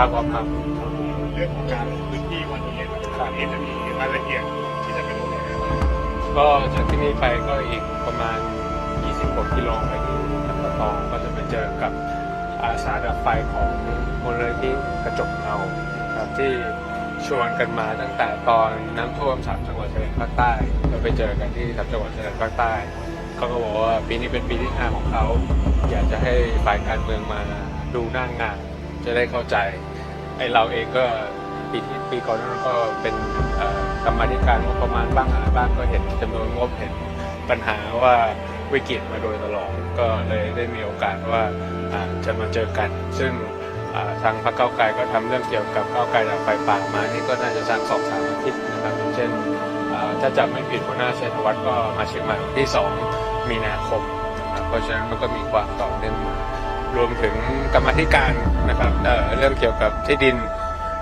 ครับผมครับเรื่องของการลงพื้นที่วันนี้วันนี้จะมีรายละเอียดที่จะไปลงในก็จากที่นี่ไปก็อีกประมาณ 20กว่ากิโลไปที่ลำปะตองก็จะไปเจอกับอาสาดับไฟของมูลนิธิกระจกเงาครับที่ชวนกันมาตั้งแต่ตอนน้ำท่วมสามจังหวัดชายแดนภาคใต้เราไปเจอกันที่สามจังหวัดชายแดนภาคใต้เขาก็บอกว่าปีนี้เป็นปีที่ห้าของเขา อยากจะให้ฝ่ายการเมืองมาดูหน้างงาน จะได้เข้าใจไอเราเองก็ปีที่ปีก่อนนั้นก็เป็นกรรมธิการงบประมาณบ้างอะไรบ้างก็เห็นจำนวนงบเห็นปัญหาว่าวิกฤตมาโดยตลอดก็เลยได้มีโอกาสว่าจะมาเจอกัน ซึ่งทางพรรคเก้าไกลก็ทำเรื่องเกี่ยวกับเก้าไกลดับไฟป่ามานี่ก็น่าจะสักสองสามอาทิตย์นะครับเช่นถ้าจำไม่ผิดหัวหน้าเชัยธวัฒน์ก็มาเชียงใหม่วันที่สองมีนาคม เพราะฉะนั้นมันก็มีความต่อเนื่องมา รวมถึงกรรมธิการนะครับเเรื่องเกี่ยวกับที่ดิน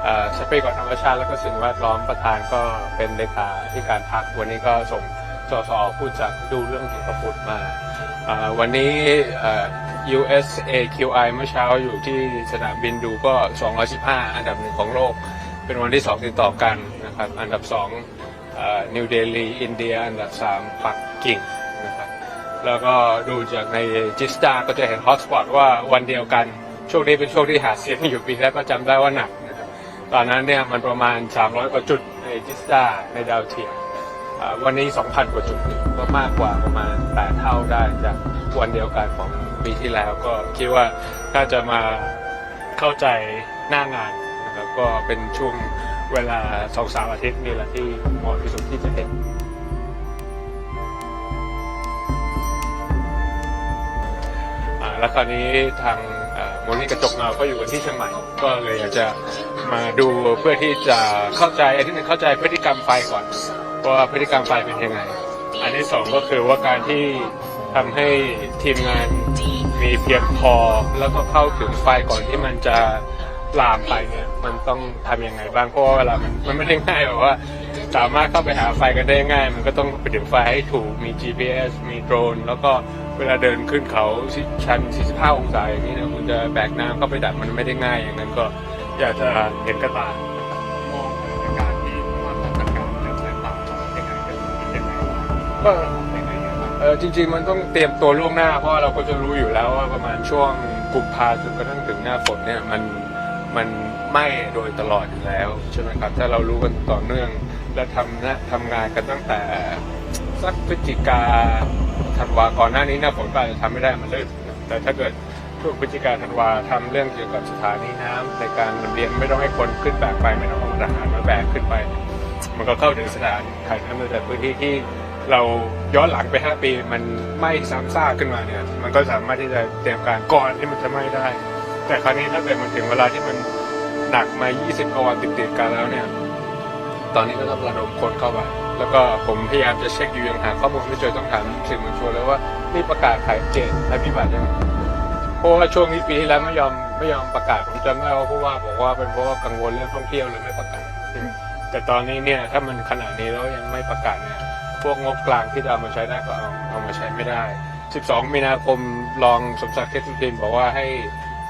อ่อทรัพยากรธรรมชาติและก็สิ่งแวดล้อมประธานก็เป็นเลขาที่การพักวันนี้ก็ส่งสสผู้จัดดูเรื่องเกี่ยวกับฝุ่นมาอ่อวันนี้อ่อ USAQI เมื่อเช้าอยู่ที่สนามบินดูก็ 215 อันดับหนึ่งของโลก เป็นวันที่สองติดต่อกันนะครับ อันดับสองนิวเดลีอินเดีย อันดับสามปักกิ่ง แล้วก็ดูจากในจิสตาก็จะเห็นฮอตสปอตว่าวันเดียวกัน ช่วงนี้เป็นช่วงที่หาเสียงอยู่ปีแล้วก็จำได้ว่าหนักนะครับตอนนั้นเนี่ยมันประมาณ 300 กว่าจุดในจิสตาในดาวเทียมวันนี้ 2,000 กว่าจุดก็มากกว่าประมาณ 8 เท่าได้จากวันเดียวกันของปีที่แล้วก็คิดว่าถ้าจะมาเข้าใจหน้างานนะครับก็เป็นช่วงเวลา2-3อาทิตย์นี่แหละที่เหมาะที่สุดที่จะเห็น แล้วคราวนี้ทางมูลนิธิกระจกเงาก็อยู่กันที่เชียงใหม่ ก็เลยอยากจะมาดูเพื่อที่จะเข้าใจอันที่หนึ่งเข้าใจพฤติกรรมไฟก่อนว่าพฤติกรรมไฟเป็นยังไง อันที่สองก็คือว่าการที่ทำให้ทีมงานมีเพียงพอแล้วก็เข้าถึงไฟก่อนที่มันจะลามไปเนี่ยมันต้องทำยังไงบ้างเพราะว่าเวลามันมันไม่ได้ง่ายแบบว่า สามารถเข้าไปหาไฟกันได้ง่าย มันก็ต้องไปถึงไฟให้ถูกมี GPS มีโดรน แล้วก็ เวลาเดินขึ้นเขาชัน 45 องศาอย่างนี้นะคุณจะแบกน้ำเข้าไปดับมันไม่ได้ง่ายอย่างนั้นก็อยากจะเห็นกระตามองสถานการณ์ที่มาตรการจะใช้ปรับยังไงเป็นยังไงก็เออจริง ๆ มันต้องเตรียมตัวล่วงหน้า เพราะเราก็จะรู้อยู่แล้วว่าประมาณช่วงกุมภาจนกระทั่งถึงหน้าฝนเนี่ยมันมันไหม้โดยตลอดอยู่แล้วใช่ไหมครับถ้าเรารู้กันต่อเนื่องและทำนะทำงานกันตั้งแต่สักพฤศจิกา ธันวาก่อนหน้านี้หน้าฝนก็อาจจะทำไม่ได้มันลื่นแต่ถ้าเกิดช่วงพฤศจิกาธันวาทำเรื่องเกี่ยวกับสถานีน้ำในการลำเลียงไม่ต้องให้คนขึ้นแบกไปไม่ต้องเอาทหารมาแบกขึ้นไป มันก็เข้าถึงสถานขายน้ำในแต่พื้นที่ที่เราย้อนหลังไป 5 ปีมันไม้ซ้ำซากขึ้นมาเนี่ย มันก็สามารถที่จะเตรียมการก่อนที่มันจะไหม้ได้ แต่คราวนี้ถ้าเกิดมันถึงเวลาที่มันหนักมา 20กว่าวันติดๆกันแล้วเนี่ย ตอนนี้ก็ต้องระดมคนเข้าไป แล้วก็ผมพยายามจะเช็คอยู่ยังหาข้อมูลไม่เจอต้องถามสื่อมวลชนเลยว่านี่ประกาศขายเกตภัยพิบัติยังเพราะว่าช่วงนี้ปีที่แล้วไม่ยอมไม่ยอมประกาศผมจำได้ว่าผู้ว่าบอกว่าเป็นเพราะว่ากังวลเรื่องท่องเที่ยวเลยไม่ประกาศแต่ตอนนี้เนี่ยถ้ามันขนาดนี้แล้วยังไม่ประกาศเนี่ยพวกงบกลางที่จะเอามาใช้ได้ก็เอาเอามาใช้ไม่ได้ 12 มีนาคมรองสมศักดิ์เทพสุทินบอกว่าให้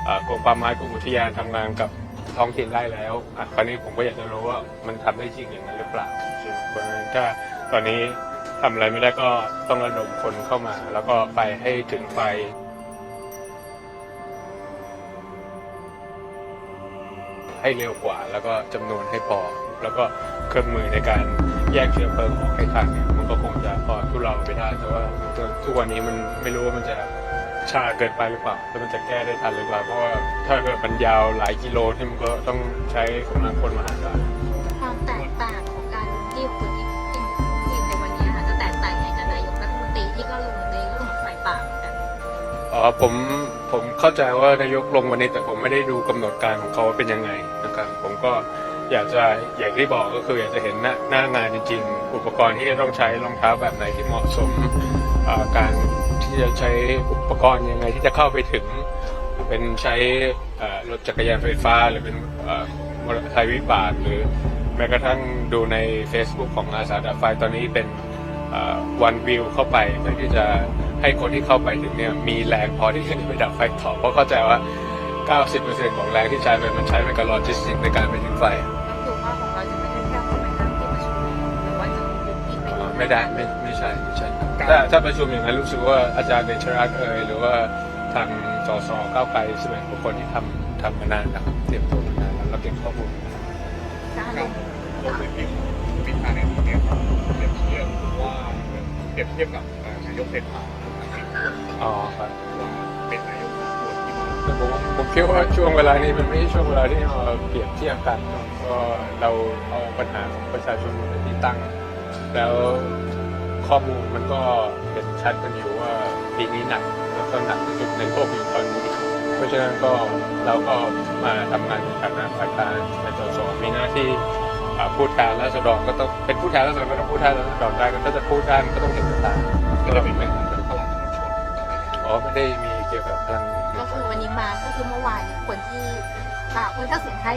เอ่อกรมป่าไม้กรมอุทยานทำงานกับ ท้องถิ่นได้แล้วอะคราวนี้ผมก็อยากจะรู้ว่ามันทำได้จริงอย่างนั้นหรือเปล่าเพราะฉะนั้นถ้าตอนนี้ทำอะไรไม่ได้ก็ต้องระดมคนเข้ามา แล้วก็ไปให้ถึงไฟให้เร็วกว่า แล้วก็จำนวนให้พอ แล้วก็เครื่องมือในการแยกเชื้อเพลิงออกให้ทันเนี่ยมันก็คงจะพอทุเราไปได้แต่ว่าทุกวันนี้มันไม่รู้ว่ามันจะ ช้าเกินไปหรือเปล่า แล้วมันจะแก้ได้ทันหรือเปล่า เพราะว่าถ้าเกิดมันยาวหลายกิโลที่มันก็ต้องใช้กำลังคนมหาศาลความแตกต่างของการลงที่คนที่ทีมทีมในวันนี้ค่ะจะแตกต่างยังไงจากนายกรัฐมนตรีที่ก็ลงในเรื่องของไฟป่าเหมือนกันอ๋อผมผมเข้าใจว่านายกลงวันนี้แต่ผมไม่ได้ดูกำหนดการของเขาว่าเป็นยังไงนะครับผมก็อยากจะอย่างที่บอกก็คืออยากจะเห็นหน้าหน้างานจริง ๆ อุปกรณ์ที่จะต้องใช้รองเท้าแบบไหนที่เหมาะสมอ่าการ ที่จะใช้อุปกรณ์ยังไงที่จะเข้าไปถึง เป็นใช้เอ่อรถจักรยานไฟฟ้า หรือเป็นเอ่อมอเตอร์ไซค์วิบากหรือแม้กระทั่งดูใน Facebook ของอาสาดับไฟตอนนี้เป็นวันวิวเข้าไปเพื่อที่จะให้คนที่เข้าไปถึงเนี่ยมีแรงพอที่จะไปดับไฟต่อเพราะเข้าใจว่า 90%ของแรงที่ใช้ไปมันใช้ไปกับโลจิสติกในการไปถึงไฟก็คือว่าของเราจะไม่ได้แค่เข้าไปนั่งที่ประชุมหรือว่าจะมีพื้นที่ไปอ๋อไม่ได้ไม่ไม่ใช่ไม่ใช่ ถ้าถ้าประชุมอย่างนั้นรู้สึกว่าอาจารย์เดชรัตน์เอยหรือว่าทางสสก้าวไกลใช่ไหมบุคคลที่ทำทำมานานแล้วเตรียมตัวมานานแล้วเราเก็บข้อมูลการลการงลงพื้นที่ของพิธาเนี่ยเนี่ยเปรียบเทียบว่าเปรียบเทียบกับเอ่อนายกเศรษฐาทักษิณว่าอ๋อครับเป็นนายกที่ควรที่มาแต่ผมผมคิดว่าช่วงเวลานี้มันไม่ใช่ช่วงเวลาที่เราเปรียบเทียบกันก็เราเอาปัญหาของประชาชนเป็นที่ตั้ง แล้ว ข้อมูลมันก็เห็นชัดกันอยู่ว่าปีนี้หนักแล้วก็หนักที่สุดในโลกอยู่ตอนนี้ เพราะฉะนั้นก็เราก็มาทำงานในฐานะฝ่ายค้านในสสมีหน้าที่อ่าพูดแทนราษฎรก็ต้องเป็นผู้แทนราษฎรก็ต้องพูดแทนราษฎรได้ก็ถ้าจะพูดได้มันก็ต้องเห็นกับตาก็จะมีเป็นเป็นพลังชนอ๋อไม่ได้มีเกี่ยวกับพลังก็คือวันนี้มาก็คือเมื่อวานเนี่ยคนที่อ่าคุณทักษิณให้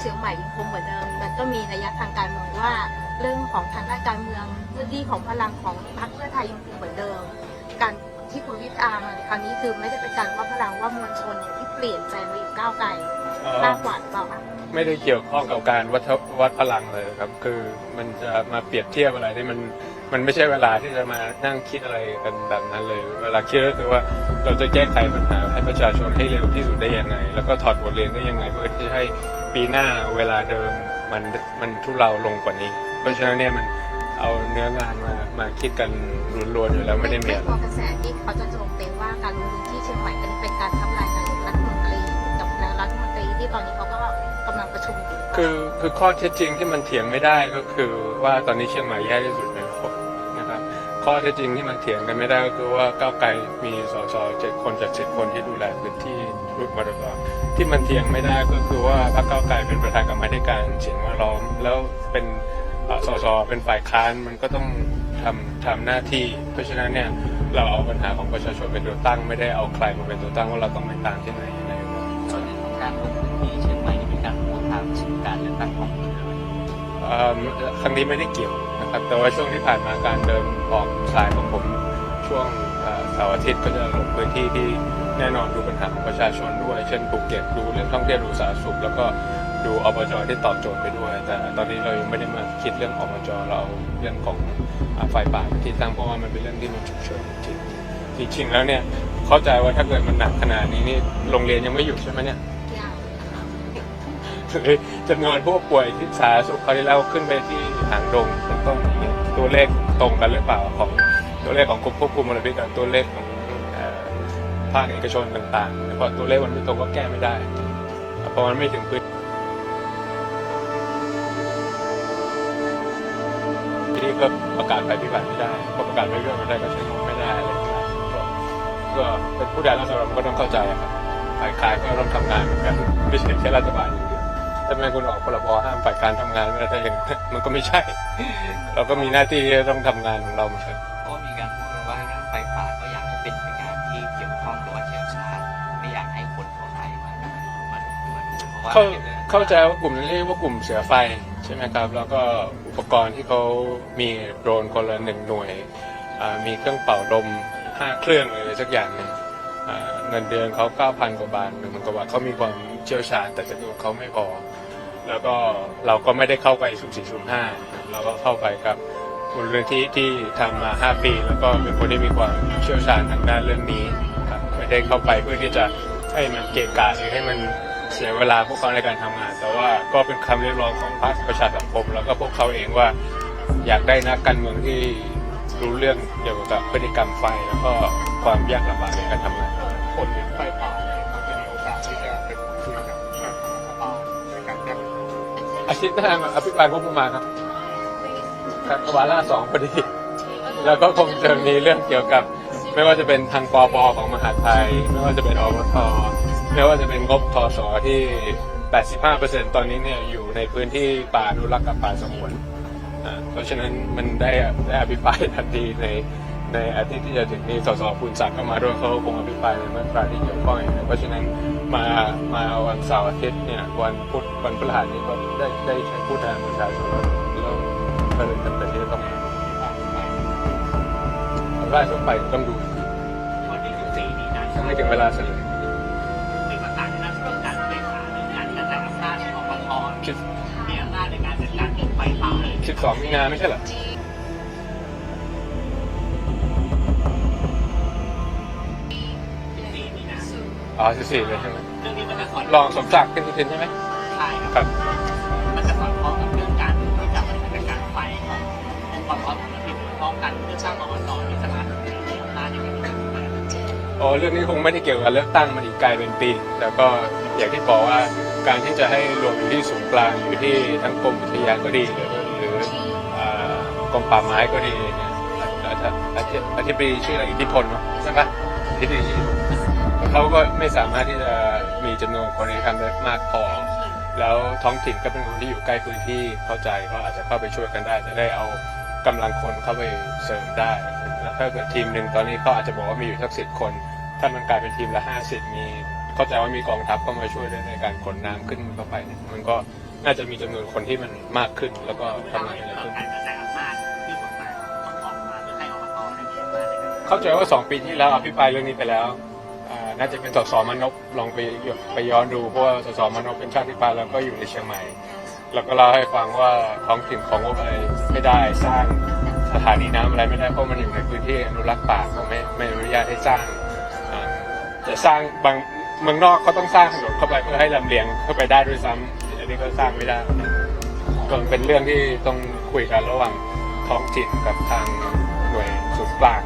เชียงใหม่ยังคงเหมือนเดิม มันก็มีระยะทางการเมืองว่า เรื่องของทางด้านการเมืองพื้นที่ของพลังของพรรคเพื่อไทยยังคงเหมือนเดิม การที่คุณวิทย์อามาในครั้งนี้คือไม่ได้เป็นการว่าพลังว่ามวลชนเนี่ยที่เปลี่ยนใจมาอยู่ก้าวไกลอ๋อมากกว่าหรือเปล่าคะไม่ได้เกี่ยวข้องกับการวัดทวัดพลังเลยครับ คือมันจะมาเปรียบเทียบอะไรที่มัน มันไม่ใช่เวลาที่จะมานั่งคิดอะไรกันแบบนั้นเลย เวลาคิดก็คือว่าเราจะแก้ไขปัญหาให้ประชาชนให้เร็วที่สุดได้ยังไง แล้วก็ถอดบทเรียนได้ยังไงเพื่อที่จะให้ปีหน้าเวลาเดิมมันมันทุเลาลงกว่านี้ เพราะฉะนั้นเนี่ยมันเอาเนื้องานมามาคิดกันล้วนๆอยู่แล้วไม่ได้มีไม่อะไรพอกระแสที่เขาจะโจมตีว่าการลงพื้นที่เชียงใหม่เป็นเป็นการทำลายนายกรัฐมนตรีกับนายรัฐมนตรีที่ตอนนี้เขาก็กำลังประชุมอยู่คือคือข้อเท็จจริงที่มันเถียงไม่ได้ก็คือว่าตอนนี้เชียงใหม่แย่ที่สุด ข้อเท็จจริงที่มันเถียงกันไม่ได้ก็คือว่าก้าวไกลมีสสเจ็ดคนจากเจ็ดคนที่ดูแลพื้นที่รูดมรดกที่มันเถียงไม่ได้ก็คือว่าพรรคก้าวไกลเป็นประธานกรรมธิการเสียงแวดล้อม แล้วเป็นเอ่อสสเป็นฝ่ายค้านมันก็ต้องทำทำหน้าที่ เพราะฉะนั้นเนี่ยเราเอาปัญหาของประชาชนเป็นตัวตั้งไม่ได้เอาใครมาเป็นตัวตั้งว่าเราต้องไปตามที่ไหนยังไงส่วนของการลงพื้นที่เชียงใหม่นี่เป็นการพูดทางถึงการเลือกตั้งท้องถิ่นเลยเอิ่มครั้งนี้ไม่ได้เกี่ยว ครับแต่ว่าช่วงที่ผ่านมาการเดินออกสายของผมช่วงเสาร์อาทิตย์ก็จะลงพื้นที่ที่แน่นอนดูปัญหาของประชาชนด้วย เช่นภูเก็ตดูเรื่องท่องเที่ยวดูสาธารณสุขแล้วก็ดูอบจที่ตอบโจทย์ไปด้วย แต่ตอนนี้เรายังไม่ได้มาคิดเรื่องอบจเราเอาเรื่องของอ่าไฟป่าที่ตั้งเพราะว่ามันเป็นเรื่องที่มันฉุกเฉินจริงจริงแล้วเนี่ยเข้าใจว่าถ้าเกิดมันหนักขนาดนี้นี่โรงเรียนยังไม่หยุดใช่ไหมเนี่ย อย่างหรือจำนวนผู้ป่วยที่สาธารณสุขเขาที่แล้วขึ้นไปที่หางดงเป็นต้นอย่างเงี้ยตัวเลขตรงกันหรือเปล่าของตัวเลขของกรมควบคุมมลพิษกับตัวเลขของภาคเอกชนต่างๆเพราะตัวเลขมันไม่ตรงก็แก้ไม่ได้เพราะมันไม่ถึงพื้นที่นี่ก็ประกาศภัยพิบัติไม่ได้พอประกาศภัยพิบัติไม่ได้ก็ใช้งบไม่ได้อะไรต่างๆก็ก็เป็นผู้ใดรัฐบาลก็ต้องเข้าใจครับฝ่ายขายก็ต้องทำงานเหมือนกันไม่ใช่แค่รัฐบาล อย่างเดียวทำไมคุณออกพรบห้ามฝ่ายการทำงานไม่ได้ถ้าอย่างนั้นมันก็ไม่ใช่ เราก็มีหน้าที่ที่จะต้องทำงานของเราเหมือนกันเพราะว่ามีการพูดว่าเรื่องไฟป่าก็อยากให้เป็นหน่วยงานที่เกี่ยวข้องหรือว่าเชี่ยวชาญไม่อยากให้คนของไทยมามามาดูเพราะว่าเข้าเป็นเข้าใจว่ากลุ่มนั้เรียกว่ากลุ่มเสือไฟใช่ไหมครับ แล้วก็อุปกรณ์ที่เขามีโดรนคนละหนึ่งหน่วย มีเครื่องเป่าลมห้าเครื่องเลยสักอย่างหนึ่งเงินเดือนเขาเก้าพันกว่าบาทหนึ่งหมื่นกว่าบาทเขามีความเชี่ยวชาญแต่จำนวนเขาไม่พอ แล้วก็เราก็ไม่ได้เข้าไปสุ่มสี่สุ่มห้าเราก็เข้าไปกับมูลนิธิที่ทำมาห้าปี แล้วก็เป็นคนที่มีความเชี่ยวชาญทางด้านเรื่องนี้ครับไม่ได้เข้าไปเพื่อที่จะให้มันเกะกะหรือให้มันเสียเวลาพวกเขาในการทำงาน แต่ว่าก็เป็นคำเรียกร้องของภาคประชาสังคม แล้วก็พวกเขาเองว่า อยากได้นักการเมืองที่รู้เรื่องเกี่ยวกับพฤติกรรมไฟ แล้วก็ความยากลำบากในการทำงานคนไฟป่า อาทิตย์หน้าอภิปรายงบประมาณครับครับวาระสองพอดีแล้วก็คงจะมีเรื่องเกี่ยวกับ ไม่ว่าจะเป็นทางปปของมหาดไทย ไม่ว่าจะเป็นอบทไม่ว่าจะเป็นงบทสที่ 85%ตอนนี้เนี่ยอยู่ในพื้นที่ป่าอนุรักษ์กับป่าสงวนอ่าเพราะฉะนั้นมันได้ได้อภิปรายทันทีในในอาทิตย์ที่จะถึงนี้สสภูนศักดิ์ก็มาด้วยเขาคงอภิปรายในมาตราที่เกี่ยวข้องเพราะฉะนั้น มามาวันเสาร์อาทิตย์เนี่ย วันพุธวันพฤหัสนี้ก็ได้ได้ใช้พูดแทนประชาชนแล้วก็เลยจำเป็นที่จะต้องมาล่าสุดไปต้องดูวันที่สิบสี่มีนะไม่ถึงเวลาเสร็จมีปราศนัดร่วมกันในศาลในการกระจายอำนาจของปทมีอำนาจในการจัดการเรื่งไฟป่าสิบสองมีนาไม่ใช่เหรอ อ๋อ14เลยใช่ไหมเรื่องนี้มันจะสอดรองสมศักดิ์เป็นสุทินใช่ไหมใช่คครับรับ มันจะสอดคล้องกับเรื่องการที่จะบริหารจัดการไฟขององค์กรของมันผิดพร้อมกันเพื่อสร้างอบตที่สามารถมีอำนาจในการจัดการไฟอ๋อเรื่องนี้คงไม่ได้เกี่ยวกับเลือกตั้งมันอีกไกลเป็นปีแต่ก็อย่างที่บอกว่าการที่จะให้รวมอยู่ที่ศูนย์กลางอยู่ที่ทั้งกรมอุทยานก็ดีหรือหรืออ่ากรมป่าไม้ก็ดีเนี่ยอาจจะอาจจะอธิบดีชื่ออะไรอิทธิพลเนอะใช่ปะอธิบดีชื่อ เขาก็ไม่สามารถที่จะมีจำนวนคนที่ทำได้มากพอ แล้วท้องถิ่นก็เป็นคนที่อยู่ใกล้พื้นที่เข้าใจก็อาจจะเข้าไปช่วยกันได้ จะได้เอากำลังคนเข้าไปเสริมได้ แล้วถ้าเกิดทีมหนึ่งตอนนี้เขาอาจจะบอกว่ามีอยู่สักสิบคน ถ้ามันกลายเป็นทีมละห้าสิบมีเข้าใจว่ามีกองทัพเข้ามาช่วยด้ในการขนน้ำขึ้นเข้าไป มันก็น่าจะมีจำนวนคนที่มันมากขึ้นแล้วก็ทำงานเยอะขึ้นเข้าใจว่าสองปีที่แล้วอภิปรายเรื่องนี้ไปแล้ว น่าจะเป็นสสมนพลองไปไปย้อนดูเพราะว่าสสมนพเป็นชาติพันธุ์แล้วก็อยู่ในเชียงใหม่ แล้วก็เล่าให้ฟังว่าท้องถิ่นของโอไปไม่ได้สร้างสถานีน้ำอะไรไม่ได้เพราะมันอยู่ในพื้นที่อนุรักษ์ป่าเขาไม่ไม่อนุญาตให้สร้างจะสร้างบางเมืองนอกเขาต้องสร้างถนนเข้าไปเพื่อให้ลำเลียงเข้าไปได้ด้วยซ้ำอันนี้ก็สร้างไม่ได้ก็เป็นเรื่องที่ต้องคุยกันระหว่างท้องถิ่นกับทางหน่วยศูนย์กลาง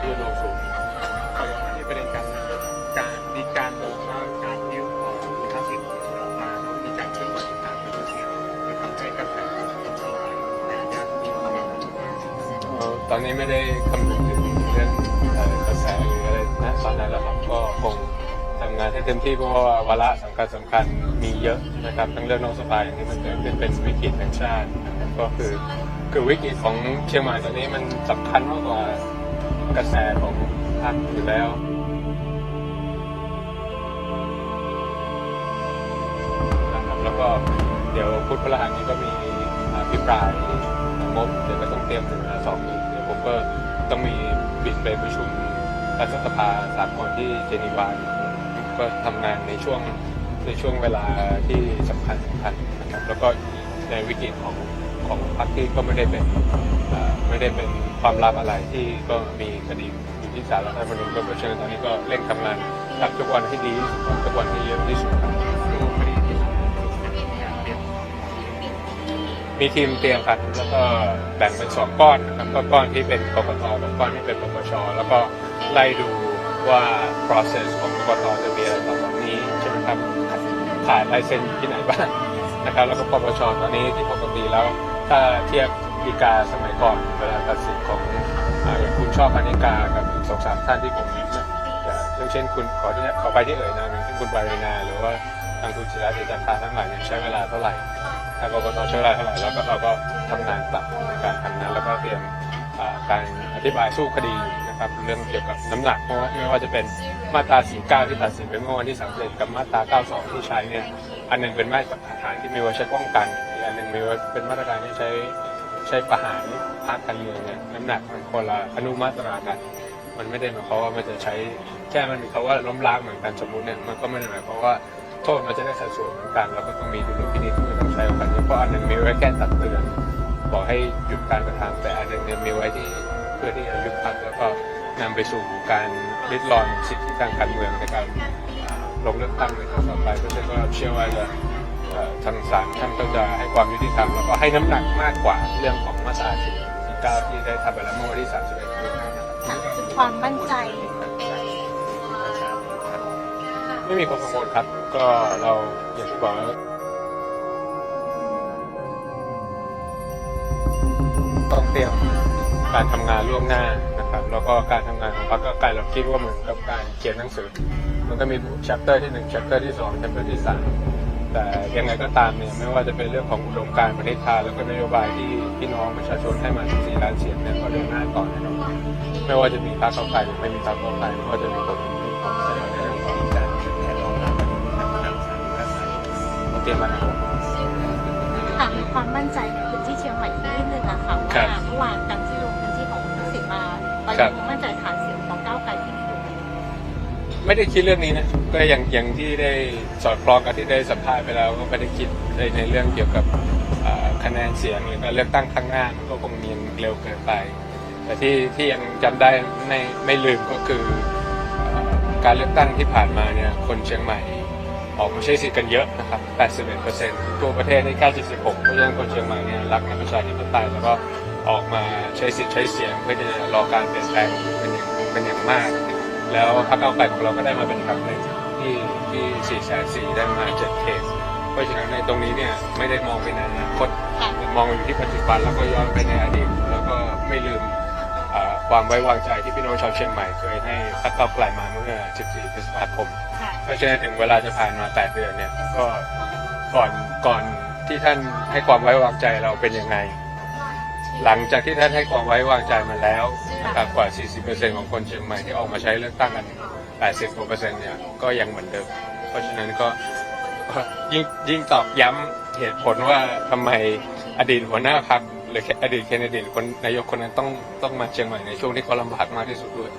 ที่รวมศูนย์ อ่อตอนนี้ไม่ได้คำนึงถึงเรื่องกระแสหรืออะไรนะตอนนั้นแล้วครับก็คงทำงานให้เต็มที่เพราะว่าวาระสำคัญสำคัญมีเยอะนะครับทั้งเรื่องนอกสภาอย่างนี้มันเกิดขึ้นเป็นวิกฤตแห่งชาติก็คือคือวิกฤตของเชียงใหม่ตอนนี้มันสำคัญมากกว่ากระแสของพรรคอยู่แล้วนะครับแล้วก็เดี๋ยวพุธพฤหัสนี้ก็มีอภิปรายงบเดี๋ยวก็ต้องเตรียมถึงสอง ก็ต้องมีบินไปประชุมรัฐสภาสากลที่เจนีวาก็ทำงานในช่วงในช่วงเวลาที่สำคัญสำคัญนะครับแล้วก็ในวิกฤตของของพรรคที่ก็ไม่ได้เป็นไม่ได้เป็นความลับอะไรที่ก็มีคดีอยู่ที่ศาลรัฐธรรมนูญก็เพราะฉะนั้นตอนนี้ก็เร่งทำงานทำทุกวันให้ดีที่สุดทำทุกวันให้เยอะที่สุดครับ มีทีมเตรียมครับแล้วก็แบ่งเป็นสองก้อนนะครับก็ก้อนที่เป็นกกตกับก้อนที่เป็นปปชแล้วก็ไล่ดูว่า process ของกกตจะมีอะไรต่อจากนี้ใช่ไหมครับขาดลายเซ็นที่ไหนบ้างนะครับ แล้วก็ปปชตอนนี้ที่ปกติแล้วถ้าเทียบดีกาสมัยก่อนเวลาตัดสินของอย่างคุณชอบพานิกากับอีกสองสามท่านที่ผมนะอย่างเช่นคุณขอที่ขอไปที่เอ่ยนามอย่างเช่นคุณปารีนาหรือว่าทางคุณศิระเดชจันทราทั้งหลายเนี่ยใช้เวลาเท่าไหร่ ทางกกตใช้เวลาเท่าไหร่แล้วก็เราก็ทำงานตัดในการทำงานแล้วก็เตรียมอ่าการอธิบายสู้คดีนะครับเรื่องเกี่ยวกับน้ำหนักเพราะว่าไม่ว่าจะเป็นมาตรา 49 ที่ตัดสินไปเมื่อวันที่31กับมาตรา 92 ที่ใช้เนี่ยอันหนึ่งเป็นมาตรฐานที่มีไว้ใช้ป้องกันอีกอันหนึ่งมีไว้เป็นมาตรการที่ใช้ใช้ประหารพรรคการเมืองเนี่ยน้ำหนักมันคนละอนุมาตรากันมันไม่ได้หมายความว่ามันจะใช้แค่มันมีคำว่าล้มล้างเหมือนกันสมมติเนี่ยมันก็ไม่ได้หมายความว่า โทษมันจะได้สัดส่วนเหมือนกันแล้วก็ต้องมีดุลพินิจที่มันต้องใช้กันเพราะอันหนึ่งมีไว้แค่ตักเตือนบอกให้หยุดการกระทำแต่อันหนึ่งเนี่ยมีไว้ที่เพื่อที่จะยุบพักแล้วก็นำไปสู่การริดรอนสิทธิทางการเมืองในการลงเลือกตั้งในครั้งต่อไปเพราะฉะนั้นก็เชื่อว่าจะทางศาลท่านก็จะให้ความยุติธรรมแล้วก็ให้น้ำหนักมากกว่าเรื่องของมาตรา49ที่ได้ทำไปแล้วเมื่อวันที่31มีนาคมค่ะคือความมั่นใจ ไม่มีความกังวลครับ ก็เราอย่างที่บอกว่าต้องเตรียมการทำงานล่วงหน้านะครับ แล้วก็การทำงานของพรรคก็การเราคิดว่าเหมือนกับการเขียนหนังสือ มันก็มี chapter ที่หนึ่ง chapter ที่สอง chapter ที่สามแต่ยังไงก็ตามเนี่ยไม่ว่าจะเป็นเรื่องของอุดมการณ์ประเทศชาติแล้วก็นโยบายที่พี่น้องประชาชนให้มา14ล้านเสียงเนี่ยก็เดินหน้าต่อแน่นอนไม่ว่าจะมีพรรคเก้าวไกลหรือไม่มีพรรคเก้าวไกลไม่ว่าจะมีคน เราเตรียมมาแล้วค่ะมีความมั่นใจในพื้นที่เชียงใหม่ที่นิดนึงอะค่ะครัว่าบเมื่อวานการที่ลงพื้นที่ของคุณทักษิณมาไปครับยังมั่นใจฐานเสียงของก้าวไกลที่มีอยู่ไหมไม่ได้คิดเรื่องนี้นะก็อย่างอย่างที่ได้สอดคล้องกับที่ได้สัมภาษณ์ไปแล้วก็ไม่ได้คิดในในเรื่องเกี่ยวกับอ่าคะแนนเสียงหรือการเลือกตั้งข้างหน้ามันก็คงยังเร็วเกินไป แต่ที่ที่ยังจำได้ไม่ไม่ลืมก็คืออ่าการเลือกตั้งที่ผ่านมาเนี่ยคนเชียงใหม่ ออกมาใช้สิทธิ์กันเยอะนะครับ 81%ทั่วประเทศในี่แค่76เพราะฉะนั้นคนเชียงใหม่เนี่ยรักในประชาธิปไตยแล้วก็ออกมาใช้สิทธิ์ใช้เสียงเพื่อที่จะรอการเปลี่ยนแปลงเป็นอย่างเป็นอย่างมาก แล้วพรรคเก้าไกลของเราก็ได้มาเป็นครั้งหนึ่งที่ที่4แสนสี่ได้มาเจ็ดเขตเพราะฉะนั้นในตรงนี้เนี่ยไม่ได้มองไปในอนาคตมองอยู่ที่ปัจจุบันแล้วก็ย้อนไปในอดีตแล้วก็ไม่ลืมความไว้วางใจที่พี่น้องชาวเชียงใหม่เคยให้พรรคเก้าไกลมาเมื่อ 14 พฤษภาคม เพราะฉะนั้นถึงเวลาจะผ่านมา 8 เดือนเนี่ยก็ก่อนก่อนที่ท่านให้ความไว้วางใจเราเป็นยังไง หลังจากที่ท่านให้ความไว้วางใจมาแล้วนะครับกว่า 40%ของคนเชียงใหม่ที่ออกมาใช้เลือกตั้งกัน 80กว่าเปอร์เซ็นต์เนี่ยก็ยังเหมือนเดิม เพราะฉะนั้นก็ก็ยิ่งยิ่งตอกย้ำเหตุผลว่าทำไมอดีตหัวหน้าพรรคหรืออดีตแคนดิเดตคนนายกคนนั้นต้องต้องมาเชียงใหม่ในช่วงที่เขาลำบากมากที่สุดด้วย